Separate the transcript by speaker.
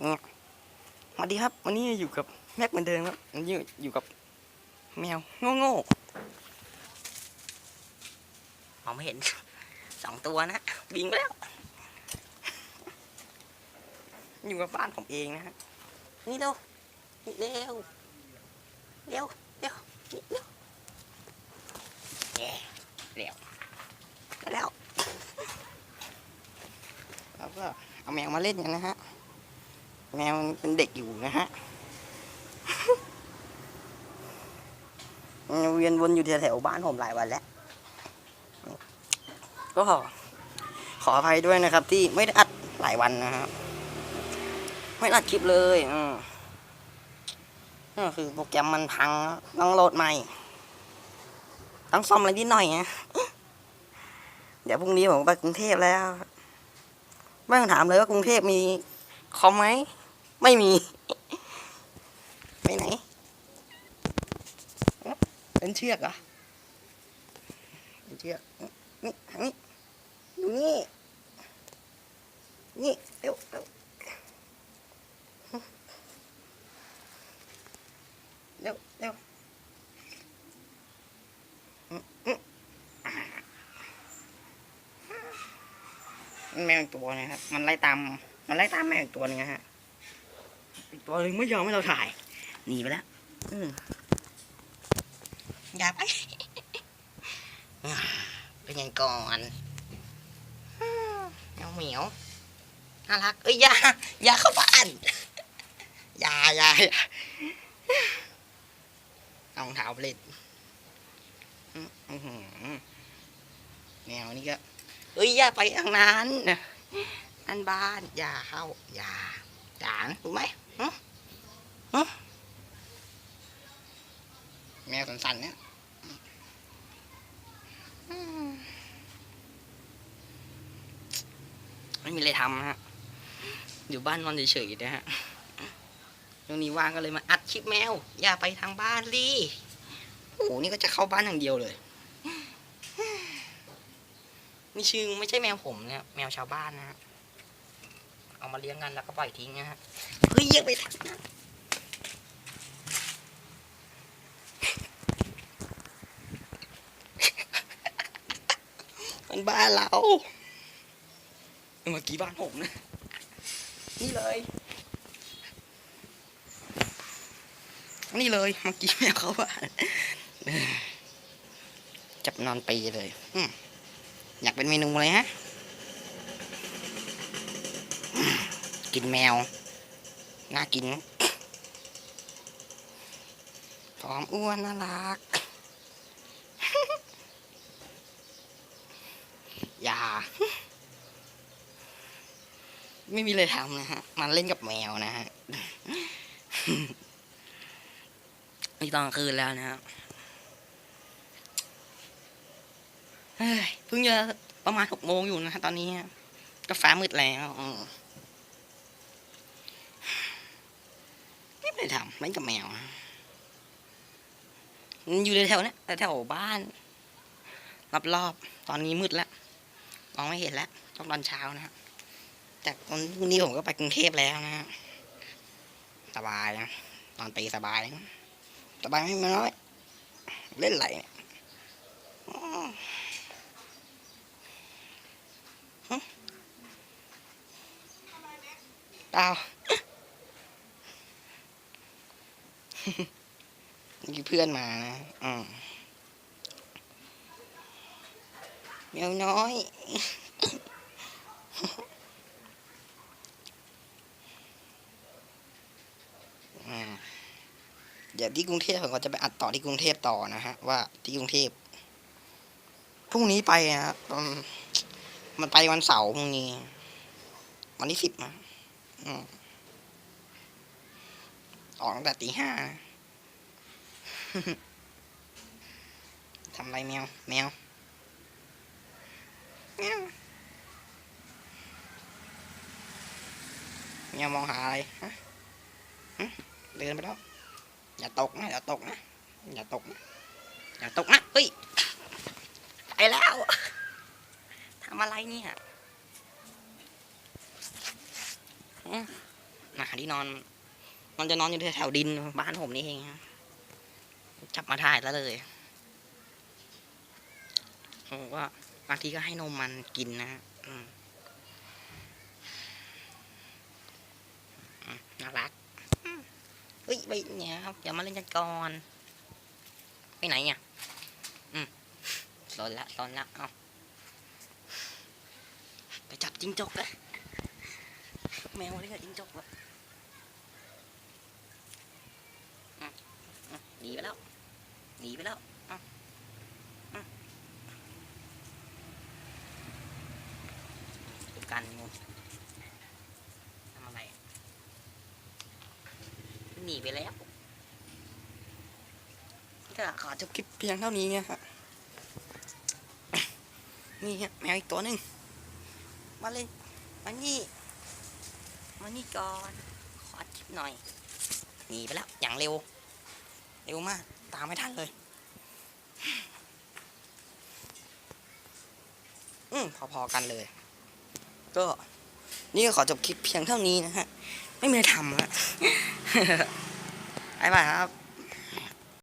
Speaker 1: เนี่ยสวัสดีครับ วันนี้อยู่กับแม็กเหมือนเดิมครับวันนี้อยู่กับแมวโง่ๆมองไม่เห็นสองตัวนะบิงไปแล้ว อยู่กับบ้านผมเองนะฮะนี่เร็วนี่เร็วเร็วเร็วนี่เร็วแย่เร็วได้แล้วแล้วก็เอาแมวมาเล่นกันนะฮะ แมวเป็นเด็กอยู่นะฮะเวียนวนอยู่แถวๆบ้านผมหลายวันแล้ว ก็ขอขออภัยด้วยนะครับ ที่ไม่ได้อัดหลายวันนะครับ ไม่ได้อัดคลิปเลยอืมก็คือโปรแกรมมันพังต้องโหลดใหม่ ต้องซ่อมอะไรนิดหน่อยนะเดี๋ยวพรุ่งนี้ผมไปกรุงเทพแล้ว ไม่ต้องถามเลยว่ากรุงเทพมีคอมไหม ไม่มี ไปไหนเป็นเชือกเหรอเป็นเชือกนี่ทางนี้อยู่นี่ นี่เร็วเร็วเร็วเร็วมอืมแมวตัวนะครับ มันไล่ตาม มันไล่ตามแมวตัวนึงนะฮะ ตัวหนึ่งไม่ยอมให้เราถ่าย หนีไปแล้วอย่าไปเป็นยังก่อนอืมเหมียวเหมียวน่ารักเอ้ยอย่าอย่าเข้าบ้านอย่าอย่าอย่าเอารองเท้าไปเล่นแมวนี่ก็เอ้ยอย่าไปทางนั้นนั่นบ้านอย่าเข้าอย่าอย่านะรู้ไหม แมวสันๆเนี่ยอืมไม่มีอะไรทำนะฮะ อยู่บ้านนอนเฉยๆนะฮะช่วงนี้ว่างก็เลยมาอัดคลิปแมว อย่าไปทางบ้านดิโอ้โหนี่ก็จะเข้าบ้านอย่างเดียวเลย นี่ชื่อไม่ใช่แมวผมนะแมวชาวบ้านนะฮะ เอามาเลี้ยงกันแล้วก็ปล่อยทิ้งนะฮะเฮ้ยอย่าไปทำนะมันบ้านเราเมื่อกี้บ้านผมนะ นี่เลย นี่เลยเมื่อกี้แมวเขาบ้านจับนอนปีเลยอืมอยากเป็นเมนูอะไรฮะอืม กินแมว น่ากินผอมอ้วนน่ารัก อย่า ไม่มีเลยทำนะฮะ มันเล่นกับแมวนะฮะนี่ตอนคืนแล้วนะฮะเฮ้ยเพิ่งจะประมาณหกโมงอยู่นะฮะตอนนี้ก็ฟ้ามืดแล้วอืม ไม่ได้ทำเล่นกับแมวมันอยู่แถวๆเนี้ยแถวๆบ้านรอบๆตอนนี้มืดแล้วมองไม่เห็นแล้วต้องตอนเช้านะฮะจากวันนี้ผมก็ไปกรุงเทพแล้วนะฮะสบายนะนอนตีสบายสบายไม่น้อยเล่นไหลเนี่ยอ๋อฮะเปล่า นี่เพื่อนมานะอืมเมียวน้อยอ่าเดี๋ยวที่กรุงเทพผมก็จะไปอัดต่อที่กรุงเทพต่อนะฮะ ว่าที่กรุงเทพพรุ่งนี้ไปนะครับอืมมันไปวันเสาร์พรุ่งนี้ วันที่สิบนะอืม ออกตั้งแต่ตีห้าทำไรแมว แมวแมวแมวมองหาอะไรฮะเดินไปแล้ว อย่าตกนะ อย่าตกนะ อย่าตกนะ อย่าตกนะ เฮ้ย ไปแล้วทำอะไรเนี่ยฮะมาหาที่นอน มันจะนอนอยู่แถวดินบ้านผมนี่เองฮะจับมาถ่ายแล้วเลยผมก็บางทีก็ให้นมมันกินนะน่ารักเฮ้ยไปเนี่ยครับอย่ามาเล่นกันก่อนไปไหนเนี่ยอืมสนละสนละเอาไปจับจิ้งจกเลยแมวเล่นกับจิ้งจกวะอ่ หนีไปแล้วหนีไปแล้วอะอะดูกันงูทำอะไรหนีไปแล้วก็ขอจบคลิปเพียงเท่านี้นะครับนี่ฮะแมวอีกตัวหนึ่งมาเลยมานี่มานี่ก่อน ขอคลิปหน่อยหนีไปแล้ว อย่างเร็ว เร็วมาก ตามไม่ทันเลย อืมพอๆกันเลย ก็นี่ก็ขอจบคลิปเพียงเท่านี้นะฮะ ไม่มีอะไรทำแล้วบ๊ายบายครับ